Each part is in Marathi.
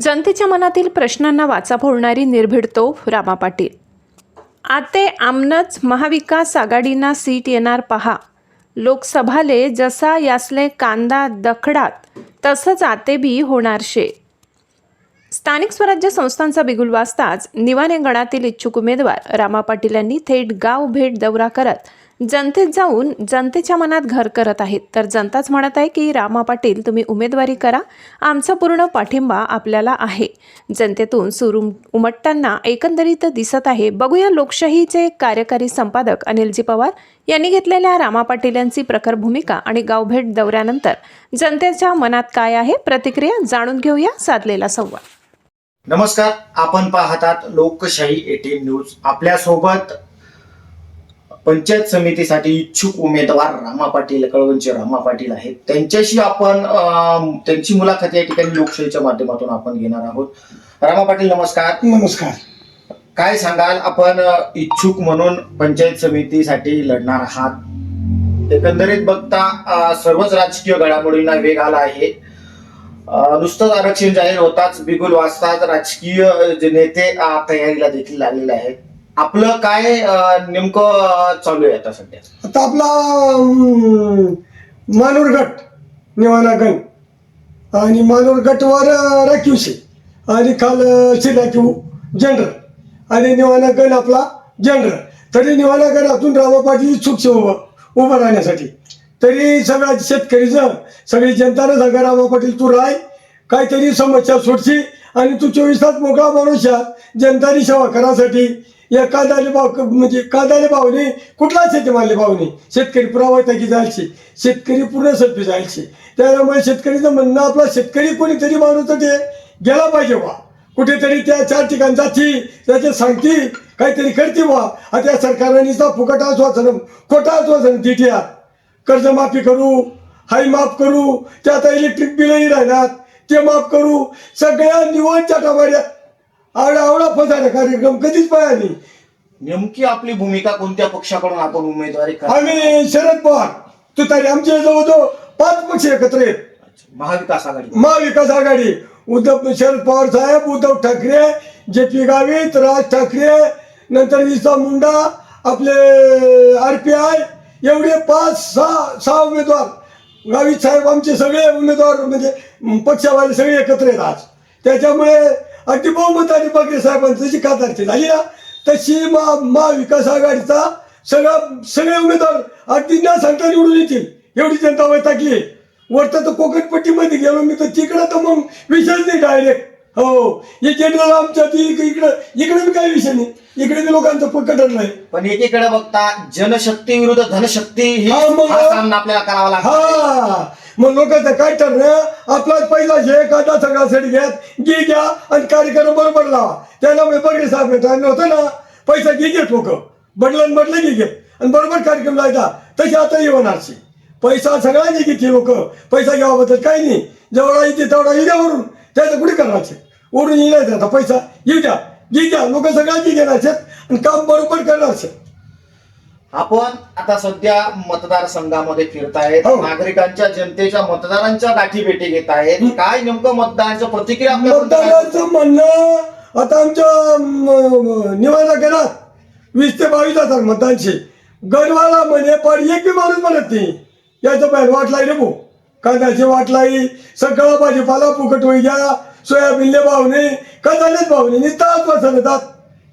जनतेच्या मनातील प्रश्नांना वाचा फोडणारी निर्भीड तो रामा पाटील. आते आमनच महाविकास आघाडीना सीट येणार पहा. लोकसभाले जसा यासले कांदा दखडात तसंच आतेबी होणार शे स्थानिक स्वराज्य संस्थांचा बिगुल वाजताच निवाने गणातील इच्छुक उमेदवार रामा पाटील यांनी थेट गाव भेट दौरा करत जनतेत जाऊन जनतेच्या मनात घर करत आहेत. तर जनताच म्हणत आहे की रामा पाटील तुम्ही उमेदवारी करा. आमचा पूर्ण पाठिंबा आपल्याला आहे. जनतेतून सुरू उमटताना एकंदरीत दिसत आहे. बघूया लोकशाहीचे कार्यकारी संपादक अनिलजी पवार यांनी घेतलेल्या रामा पाटील यांची प्रखर भूमिका आणि गावभेट दौऱ्यानंतर जनतेच्या मनात काय आहे प्रतिक्रिया जाणून घेऊया साधलेला संवाद. नमस्कार. आपण पाहतात लोकशाही एटीन न्यूज. आपल्यासोबत पंचायत समितीसाठी इच्छुक उमेदवार रामा पाटील कळवणचे रामा पाटील आहेत. त्यांच्याशी आपण त्यांची मुलाखत या ठिकाणी लोकशाहीच्या माध्यमातून आपण घेणार आहोत. रामा पाटील नमस्कार. नमस्कार. काय सांगाल? आपण इच्छुक म्हणून पंचायत समितीसाठी लढणार आहात. एकंदरीत बघता सर्वच राजकीय घडामोडींना वेग आला आहे. नुसतंच आरक्षण जाहीर होताच बिगुल वाजताच राजकीय जे नेते तयारीला देखील लागलेले आहेत. आपलं काय नेमकं चालू आहे आता सध्या? आता आपला अं, मानूर गट निवाना गण आणि मानूर गटवर अं, राखीव शे आणि काल अं, राखीव जनरल आणि निवाना गण आपला जनरल तरी निवाना गण रामा पाटील इच्छुक उभं उभं राहण्यासाठी. तरी सगळ्या जण सगळी जनतानं सांगा रामा पाटील तू राय काहीतरी समस्या सोडशी आणि तू चोवीस तास मोकळा माणूस जनतानी सेवा करासाठी या कांदाले भाव म्हणजे कांदाले भावने कुठला शेतीमाले भावने शेतकरी पुरावता जायचे शेतकरी पूर्ण सत्य जायचे त्यामुळे शेतकरीचं म्हणणं आपला शेतकरी कोणीतरी माणूस तर ते गेला पाहिजे बा कुठेतरी त्या चार ठिकाण जाती त्याचे सांगती काहीतरी करते बा त्या सरकारने फुकट आश्वासन खोटा आश्वासन दिट्या कर्जमाफी करू हाय माफ करू ते आता इलेक्ट्रिक बिलही राहणार ते माफ करू. सगळ्या निवडच्या टमाड्या आवडा आवडा फसायला कार्यक्रम कधीच पाहिला नाही. नेमकी आपली भूमिका कोणत्या पक्षाकडून आपण उमेदवारी करा आम्ही शरद पवार तुतारी आमचे जवळजवळ पाच पक्ष एकत्र आहेत. महाविकास आघाडी. महाविकास आघाडी उद्धव शरद पवार साहेब उद्धव ठाकरे जे पी गावित राज ठाकरे नंतर इसा मुंडा आपले आर पी आय एवढे पाच सहा सहा उमेदवार. गावित साहेब आमचे सगळे उमेदवार म्हणजे पक्षावाले सगळे एकत्र आहेत आज. त्याच्यामुळे अगदी बहुमताने बघे साहेबांची जशी खासदारची झाली ना तशी महा महाविकास आघाडीचा सगळा सगळे उमेदवार अगदी न सांगता निवडून येतील एवढी जनता वैतागली वरतं तर कोकणपट्टीमध्ये गेलो मी तर तिकडं तर मग विषयच नाही डायरेक्ट हो हे जनरल आमच्या इकडं इकडे बी काही विषय नाही. इकडे बी लोकांचं पक्क ठरलंय पण एकीकडे बघता जनशक्ती विरुद्ध धनशक्ती ही हा, मग- हा सामना आपल्याला करावा लागतो. हा. मग लोकांचं काय ठरलं आपलाच पहिला जे कादा सगळा सेट घेत घे घ्या आणि कार्यक्रम बरोबर लावा. त्याला मी बघे साहेब टाइम होतं ना पैसा घे घेत लोक बदलन बदले घे. घेत आणि बरोबर कार्यक्रम लायचा. तशी आता येणारशी पैसा सगळ्यांनी घेतली लोक. पैसा घ्यावाबद्दल काही नाही. जेवढा येते तेवढा येऊ द्या वरून. त्याचं कुठे करायचे वरून येण्याचं आता पैसा येऊ द्या. घे द्या. लोक सगळ्यांनी घेणार आणि काम बरोबर करणार आपण आता सध्या मतदारसंघामध्ये फिरतायत. हो. नागरिकांच्या जनतेच्या मतदारांच्या गाठी भेटी घेत आहेत. काय नेमकं मतदारांच्या प्रतिक्रिया मतदारांचं म्हणणं आता आमच्या निवासा घरात वीस ते बावीस हजार मतदानचे. गणवाला म्हणे पण एक बी माणूस म्हणत नाही. याचं बाहेर वाटलाई रे भाऊ. कांद्याची वाटलाई सगळा भाजीपाला फुकट होई द्या सोयाबीनले भावने कदालेच भावने निस्ताच वाचलतात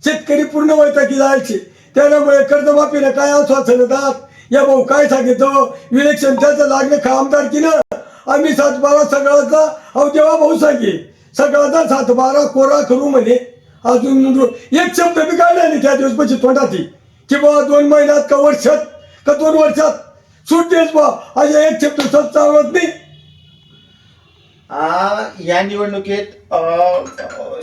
शेतकरी पूर्ण वैताकी जायचे. त्यामुळे कर्जमाफीला काय वाचलतात या भाऊ काय सांगितलं? इलेक्शन त्याचं लागले खा आमदारकीनं आम्ही सात बारा सगळ्याचा अहो जेव्हा भाऊ सांगे सगळ्याचा सात बारा कोरा करू म्हणे. अजून एक शब्द मी काढला नाही त्या दिवस म्हणजे पशी तोंडाती की बाबा दोन महिन्यात का वर्षात? का दोन वर्षात? सूट देस बा आज एक शब्द स्वतः आवडत नाही. आ, या निवडणुकीत अ,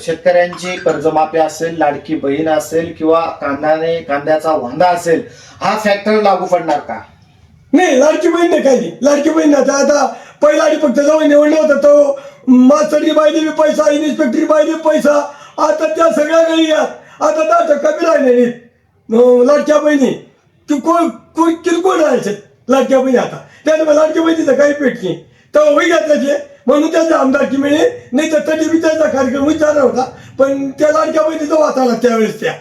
शेतकऱ्यांची कर्जमाफी असेल लाडकी बहीण असेल किंवा कांद्याने कांद्याचा वांदा असेल हा फॅक्टर लागू पडणार का? नाही लाडकी बहीण नाही काही. नाही लाडकी बहीण नाही. आता आता पहिला आणि फक्त जवळ निवडलं होतं तो मास्तरी बायले बी पैसा इन्स्पेक्टरी बायले बी पैसा. आता त्या सगळ्या गळी यात आता दहा टक्का बी राहिले नाहीत. अं, लाडक्या बहिणी की कोण कोण किरकोळ राहायचे लाडक्या बहिणी आता. त्यामुळे लाडक्या बहिणीचं काही पेट नाही. तर वही घातल्याचे म्हणून त्याचा आमदारकी मिळेल नाही तर तरी बी त्याचा कार्यक्रम विचारला होता. पण त्या लाडक्या बहिणीचा वाचायला त्यावेळेस त्या.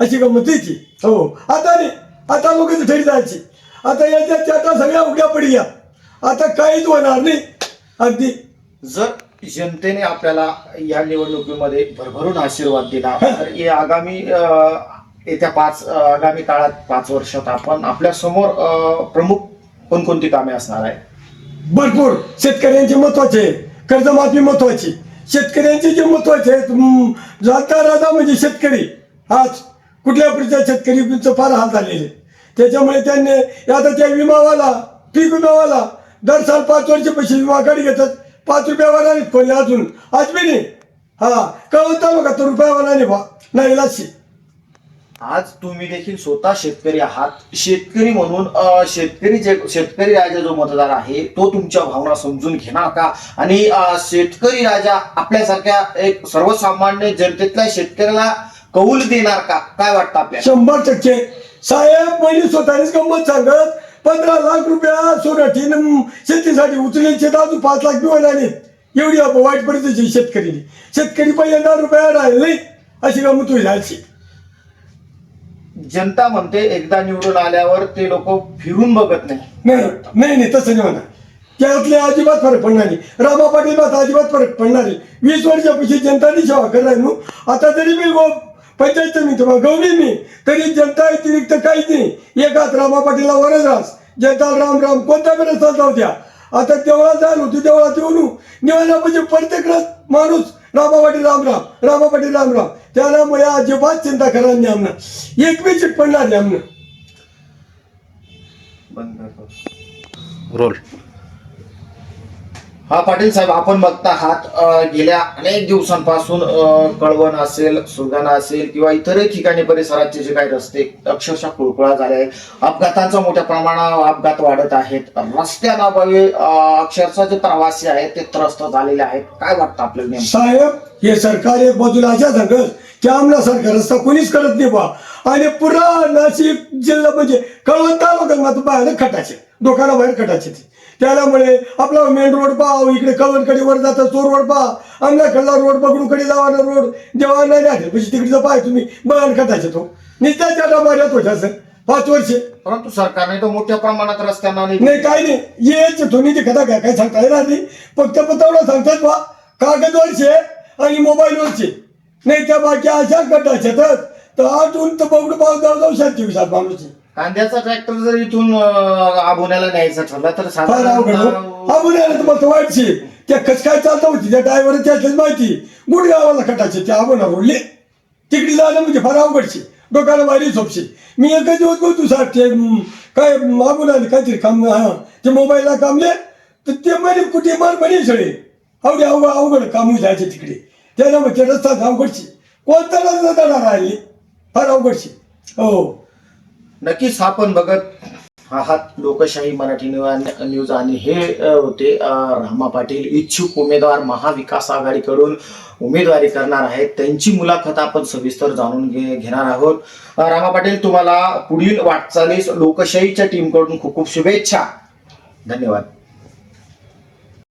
अशी गंमत त्याची हो. आता नाही. आता लोक ठरी जायची. आता याच्या चाटा सगळ्या उघड्या या. आता काहीच होणार नाही. अगदी. जर जनतेने आपल्याला या निवडणुकीमध्ये भरभरून आशीर्वाद दिला तर हे आगामी येत्या पाच आगामी काळात पाच वर्षात आपण आपल्यासमोर अं, प्रमुख कोणकोणती कामे असणार आहे? भरपूर. शेतकऱ्यांचे महत्त्वाचे कर्जमाफी महत्वाची. शेतकऱ्यांचे जे महत्त्वाचे आहेत जाता राजा म्हणजे शेतकरी. आज कुठल्या प्रकारच्या शेतकरीचं फार हाल झालेले त्याच्यामुळे त्यांनी आता त्या विमावाला पीक विमावाला दर साल पाच वर्ष पैसे विमा गाडी घेतात. पाच रुपयावाला नाही अजून. आज नाही. हा कळवता बघा तो रुपयावाला नाही बा. नाही लाशी आज तुम्ही देखील स्वतः शेतकरी आहात. शेतकरी म्हणून शेतकरी जे शेतकरी राजा जो मतदार आहे तो तुमच्या भावना समजून घेणार का? आणि शेतकरी राजा आपल्यासारख्या एक सर्वसामान्य जनतेतल्या शेतकऱ्याला कौल देणार का? काय वाटतं आपल्या शंभर टक्के. साहेब पहिली स्वतःच गंमत सांगत पंधरा लाख रुपया सोनाटीनं शेतीसाठी उचलेल शेत अजून पाच लाख बी आले एवढी वाईट परिस्थिती शेतकरी शेतकरी पहिल्यांदा रुपया राहिले अशी गंमत होईल आजची जनता म्हणते एकदा निवडून आल्यावर ते लोक फिरून बघत नाही. नाही नाही तसं नाही होणार. त्यातले अजिबात फरक पडणार नाही. रामा पाटील अजिबात फरक पडणार नाही. वीस वर्षापाशी जनतानी सेवा करणार नू आता तरी मी गो पंचायत समिती गौरी मी तरी जनता व्यतिरिक्त काहीच नाही. एकाच रामा पाटीलला वरच रास. जनता राम राम कोणत्या वेळेस जाऊ द्या? आता देवळात जाईल तू देवळात येऊन. निवडला प्रत्येक रस माणूस रामापाटी राम राम रामा राम. राम त्यामुळे अजिबात चिंता करणार नाही आमनं. एक चिट पडणार नाही रोल. हा पाटील साहेब आपण बघता आहात गेल्या अनेक दिवसांपासून कळवण असेल सुरगाणा असेल किंवा इतरही ठिकाणी परिसराचे जे काही रस्ते अक्षरशः कुळकुळा झाले आहेत. अपघातांचा मोठ्या प्रमाणावर अपघात वाढत आहेत. रस्त्यानाभावी अक्षरशः जे प्रवासी आहेत ते त्रस्त झालेले आहेत. काय वाटतं आपल्याला साहेब हे सरकार एक बाजूला अशा सांगत की आमला सरकार रस्ता कोणीच करत नाही बा आणि पुरा नाशिक जिल्हा म्हणजे कळवण तालुक्यात मात्र बाहेर खटाचे दुकाना बाहेर खटाचे त्यामुळे आपला मेन रोड पहा इकडे कळवणकडे वर जाता तो रोड पहा आमल्याकडला रोड बघूनकडे जावाना रोड जेव्हा नाही आठेल म्हणजे तिकडे पाय तुम्ही बाहेर खटाचे तो. नित्याच्या डबाऱ्यात होत्या सर पाच वर्षे. परंतु सरकारने तो मोठ्या प्रमाणात रस्त्यांना नाही काय नाही. येच तुम्ही ते खाता काय काय सांगता येणार नाही. फक्त पत्रवडा सांगतात बा कागदवरचे आणि मोबाईलवरचे नाही त्या बाकी अशा गटाचे तर आठवून तर बघून पाव जाऊ जाऊ शांती विचार माणूस. कांद्याचा ट्रॅक्टर जर इथून अं, आबोण्याला न्यायचा ठरला तर फार अवघड हो. साधारण हा तर वाईटशी त्या कस काय चालतं होती? त्या ड्रायव्हर त्यातलीच माहिती. गुडगावाला खटाचे त्या आबोना रोडले तिकडे जाणं म्हणजे फार अवघडशी डोक्याला वारी झोपशी मी एकच दिवस बोलतो साहेब ते काय मागून आले काहीतरी काम हा ते मोबाईलला कामले. तर ते म्हणे कुठे मार म्हणे सगळे. अवघे अवघड अवघड काम जायचे तिकडे. त्याला ते रस्ता अवघडशी कोणता रस्ता राहिली फार अवघडशी हो. नक्कीच हा पण बघत आहात लोकशाही मराठी न्यूज न्यूज आणि हे होते रामा पाटील. इच्छुक उमेदवार महाविकास आघाडीकडून उमेदवारी करणार आहेत. त्यांची मुलाखत आपण सविस्तर जाणून घे घेणार आहोत. रामा पाटील तुम्हाला पुढील वाटचालीस लोकशाहीच्या टीमकडून खूप खूप शुभेच्छा. धन्यवाद.